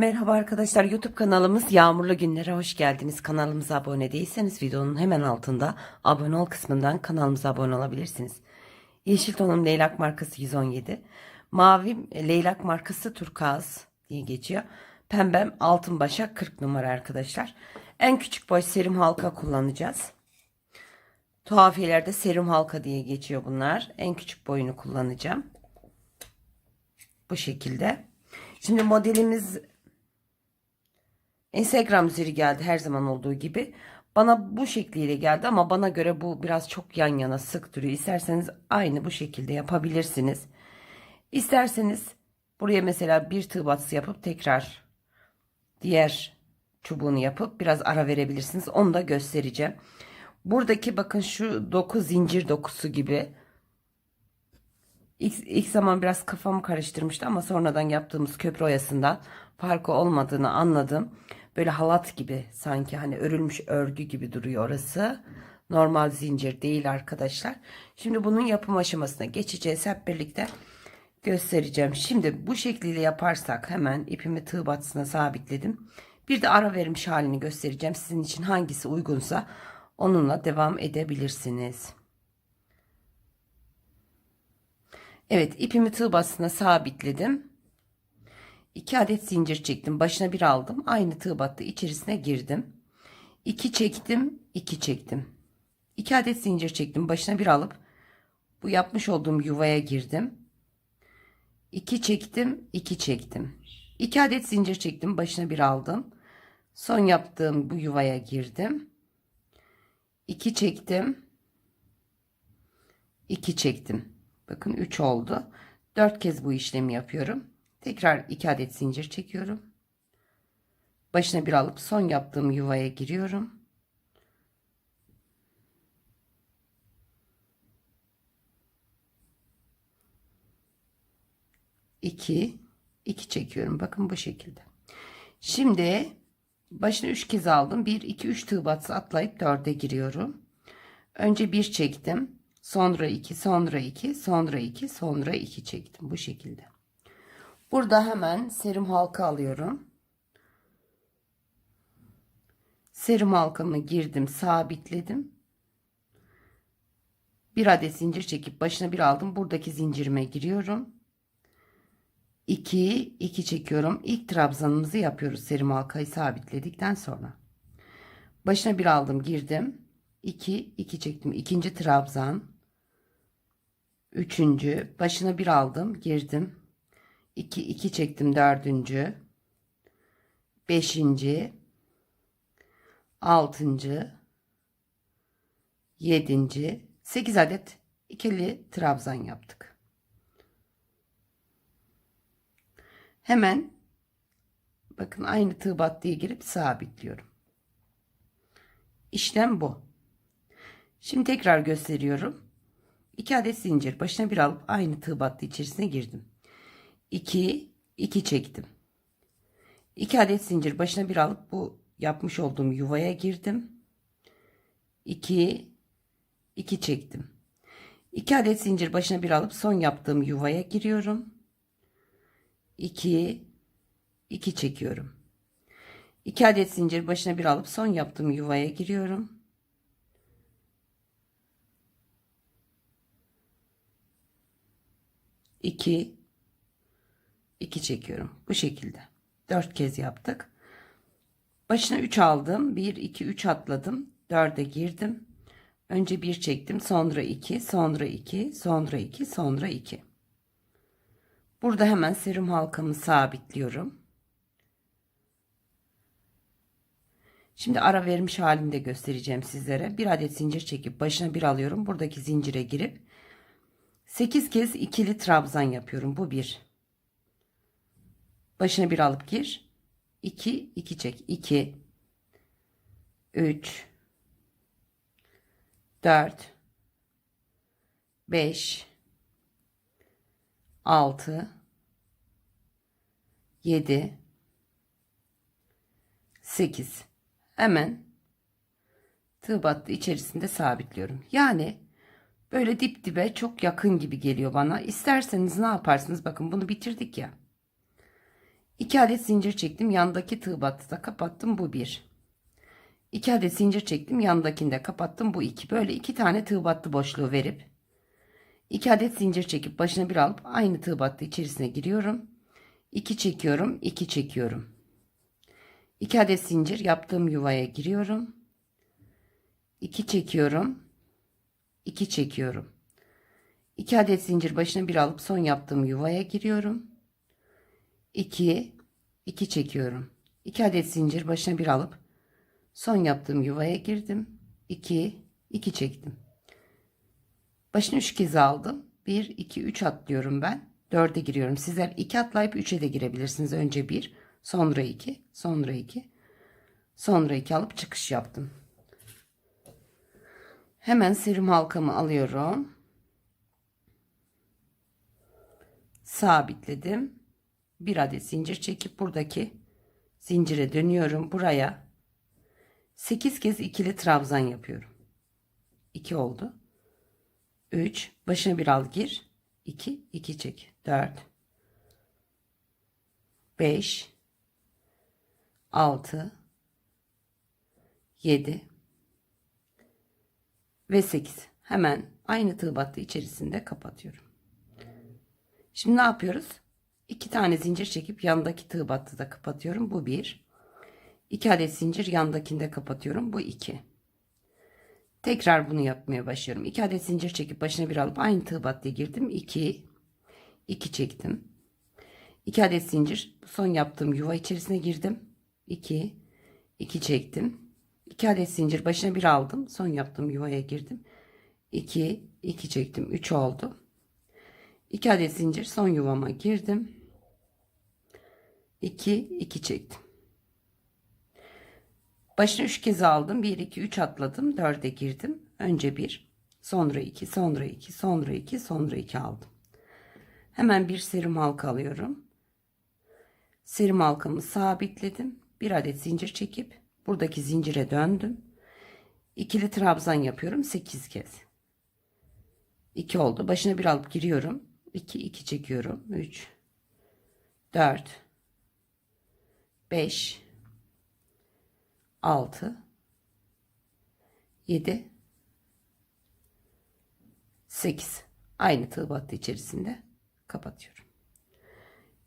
Merhaba arkadaşlar YouTube kanalımız Yağmurlu Günlere hoş geldiniz. Kanalımıza abone değilseniz videonun hemen altında abone ol kısmından kanalımıza abone olabilirsiniz. Yeşil tonum leylak markası 117. Mavi leylak markası turkuaz diye geçiyor. Pembem altın başak 40 numara arkadaşlar. En küçük boy serum halka kullanacağız. Tuhafiyelerde serum halka diye geçiyor bunlar. En küçük boyunu kullanacağım. Bu şekilde. Şimdi modelimiz Instagram üzeri geldi her zaman olduğu gibi. Bana bu şekliyle geldi ama bana göre bu biraz çok yan yana sık duruyor. İsterseniz aynı bu şekilde yapabilirsiniz. İsterseniz buraya mesela bir tığ batısı yapıp tekrar diğer çubuğunu yapıp biraz ara verebilirsiniz. Onu da göstereceğim. Buradaki bakın şu doku zincir dokusu gibi. İlk, ilk zaman biraz kafamı karıştırmıştı ama sonradan yaptığımız köprü oyasından farkı olmadığını anladım. Böyle halat gibi sanki hani örülmüş örgü gibi duruyor orası. Normal zincir değil arkadaşlar. Şimdi bunun yapım aşamasına geçeceğiz hep birlikte göstereceğim. Şimdi bu şekliyle yaparsak hemen ipimi tığ batısına sabitledim. Bir de ara vermiş halini göstereceğim. Sizin için hangisi uygunsa onunla devam edebilirsiniz. Evet ipimi tığ batısına sabitledim. 2 adet zincir çektim. Başına bir aldım. Aynı tığ battı içerisine girdim. 2 çektim, 2 çektim. 2 adet zincir çektim. Başına bir alıp bu yapmış olduğum yuvaya girdim. 2 çektim, 2 çektim. 2 adet zincir çektim. Başına bir aldım. Son yaptığım bu yuvaya girdim. 2 çektim. 2 çektim. Bakın 3 oldu. 4 kez bu işlemi yapıyorum. Tekrar 2 adet zincir çekiyorum. Başına bir alıp son yaptığım yuvaya giriyorum. İki, iki çekiyorum. Bakın bu şekilde. Şimdi başına üç kez aldım. Bir, iki, üç tığ batısı atlayıp dörde giriyorum. Önce bir çektim. Sonra iki, sonra iki, sonra iki, sonra iki çektim. Bu şekilde. Burada hemen serum halka alıyorum. Serum halkamı girdim, sabitledim. Bir adet zincir çekip başına bir aldım. Buradaki zincirime giriyorum. 2 2 çekiyorum. İlk trabzanımızı yapıyoruz serum halkayı sabitledikten sonra. Başına bir aldım, girdim. 2 2 çektim. İkinci trabzan. Üçüncü başına bir aldım, girdim. 2 2 çektim dördüncü. Beşinci. Altıncı. Yedinci. Sekiz adet ikili trabzan yaptık. Hemen bakın aynı tığ battıya girip sabitliyorum. İşlem bu. Şimdi tekrar gösteriyorum. 2 adet zincir başına bir alıp aynı tığ battı içerisine girdim. 2 2 çektim. 2 adet zincir başına bir alıp bu yapmış olduğum yuvaya girdim. 2 2 çektim. 2 adet zincir başına bir alıp son yaptığım yuvaya giriyorum. 2 2 çekiyorum. 2 adet zincir başına bir alıp son yaptığım yuvaya giriyorum. 2 2 çekiyorum. Bu şekilde. 4 kez yaptık. Başına 3 aldım. 1 2 3 atladım. 4'e girdim. Önce 1 çektim, sonra 2, sonra 2, sonra 2, sonra 2. Burada hemen serum halkamı sabitliyorum. Şimdi ara vermiş halinde göstereceğim sizlere. Bir adet zincir çekip başına bir alıyorum. Buradaki zincire girip 8 kez ikili trabzan yapıyorum. Bu bir. Başına bir alıp gir. 2 2 çek. 2 3 4 5 6 7 8 hemen tığ battı içerisinde sabitliyorum. Yani böyle dip dibe çok yakın gibi geliyor bana. İsterseniz ne yaparsınız? Bakın bunu bitirdik ya. 2 adet zincir çektim. Yandaki tığ battı da kapattım. Bu 1. 2 adet zincir çektim. Yandakini de kapattım. Bu 2. Böyle 2 tane tığ battı boşluğu verip 2 adet zincir çekip başına bir alıp aynı tığ battı içerisine giriyorum. 2 çekiyorum. 2 çekiyorum. 2 adet zincir yaptığım yuvaya giriyorum. 2 çekiyorum. 2 çekiyorum. 2 adet zincir başına bir alıp son yaptığım yuvaya giriyorum. 2 2 çekiyorum. 2 adet zincir başına bir alıp son yaptığım yuvaya girdim. 2 2 çektim. Başını 3 kez aldım. 1 2 3 atlıyorum ben. 4'e giriyorum. Sizler 2 atlayıp 3'e de girebilirsiniz. Önce 1, sonra 2, sonra 2, sonra 2 alıp çıkış yaptım. Hemen serum halkamı alıyorum. Sabitledim. Bir adet zincir çekip buradaki zincire dönüyorum. Buraya 8 kez ikili trabzan yapıyorum. 2 oldu. 3 başına bir al gir. 2 2 çek. 4 5 6 7 ve 8. Hemen aynı tığ battı içerisinde kapatıyorum. Şimdi ne yapıyoruz? 2 tane zincir çekip yandaki tığ battı kapatıyorum. Bu 1. 2 adet zincir yandakinde kapatıyorum. Bu 2. Tekrar bunu yapmaya başlıyorum. 2 adet zincir çekip başına bir alıp aynı tığ battıya girdim. 2 2 çektim. 2 adet zincir son yaptığım yuva içerisine girdim. 2 2 çektim. 2 adet zincir başına bir aldım. Son yaptığım yuvaya girdim. 2 2 çektim. 3 oldu. 2 adet zincir son yuvama girdim. 2 2 çektim. Başına 3 kez aldım. 1 2 3 atladım. 4'e girdim. Önce 1, sonra 2, sonra 2, sonra 2, sonra 2 aldım. Hemen bir serum halka alıyorum. Serum halkamı sabitledim. Bir adet zincir çekip buradaki zincire döndüm. İkili trabzan yapıyorum 8 kez. 2 oldu. Başına bir alıp giriyorum. 2 2 çekiyorum. 3 4 5 6 7 8 aynı tığ battı içerisinde kapatıyorum.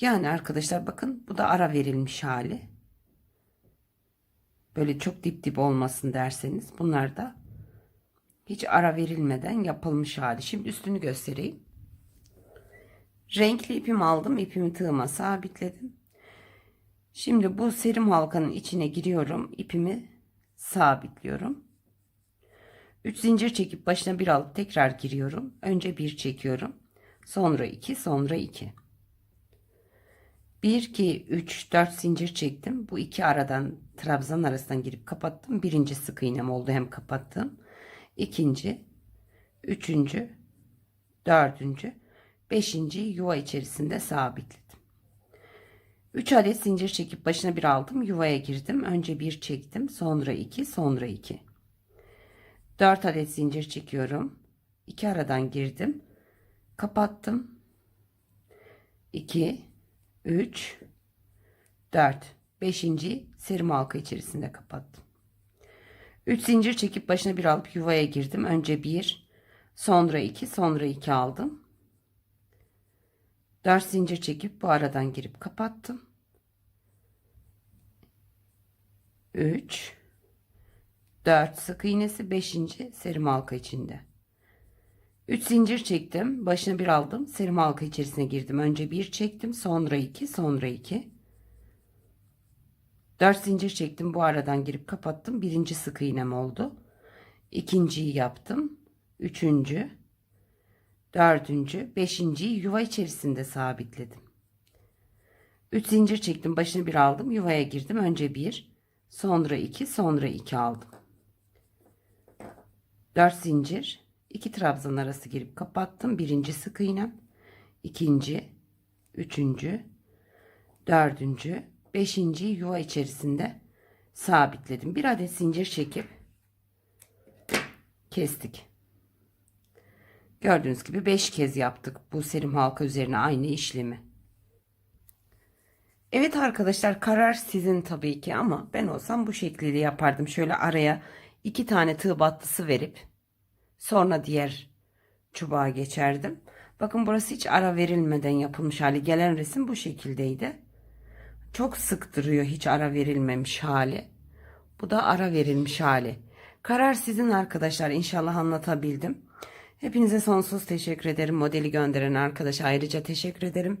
Yani arkadaşlar bakın bu da ara verilmiş hali. Böyle çok dip dip olmasın derseniz bunlar da hiç ara verilmeden yapılmış hali. Şimdi üstünü göstereyim. Renkli ipimi aldım. ipimi tığıma sabitledim. Şimdi bu serim halkanın içine giriyorum. ipimi sabitliyorum. 3 zincir çekip başına bir alıp tekrar giriyorum. Önce bir çekiyorum. Sonra 2, sonra 2. 1 2 3 4 zincir çektim. Bu iki aradan trabzan arasından girip kapattım. Birinci sık iğnem oldu hem kapattım. İkinci, üçüncü, dördüncü, beşinci yuva içerisinde sabitledim. 3 adet zincir çekip başına bir aldım. Yuvaya girdim. Önce bir çektim. Sonra 2, sonra 2. 4 adet zincir çekiyorum. 2 aradan girdim. Kapattım. 2, 3, 4, 5. serim halka içerisinde kapattım. 3 zincir çekip başına bir alıp yuvaya girdim. Önce 1, sonra 2, sonra 2 aldım. 4 zincir çekip bu aradan girip kapattım. 3 4 sık iğnesi 5. serim halka içinde. 3 zincir çektim. Başına bir aldım. Serim halka içerisine girdim. Önce bir çektim. Sonra 2. Sonra 2. 4 zincir çektim. Bu aradan girip kapattım. Birinci sık iğnem oldu. İkinciyi yaptım. Üçüncü. Dördüncü. Beşinciyi yuva içerisinde sabitledim. 3 zincir çektim. Başına bir aldım. Yuvaya girdim. Önce bir. Sonra 2. Sonra 2 aldım. 4 zincir. 2 trabzan arası girip kapattım. Birinci sık iğnem. ikinci, üçüncü, dördüncü, beşinci yuva içerisinde sabitledim. Bir adet zincir çekip kestik. Gördüğünüz gibi 5 kez yaptık bu serim halka üzerine aynı işlemi. Evet arkadaşlar karar sizin tabii ki ama ben olsam bu şekliyle yapardım. Şöyle araya iki tane tığ battısı verip sonra diğer çubuğa geçerdim. Bakın burası hiç ara verilmeden yapılmış hali. Gelen resim bu şekildeydi. Çok sık duruyor hiç ara verilmemiş hali. Bu da ara verilmiş hali. Karar sizin arkadaşlar. İnşallah anlatabildim. Hepinize sonsuz teşekkür ederim. Modeli gönderen arkadaşa ayrıca teşekkür ederim.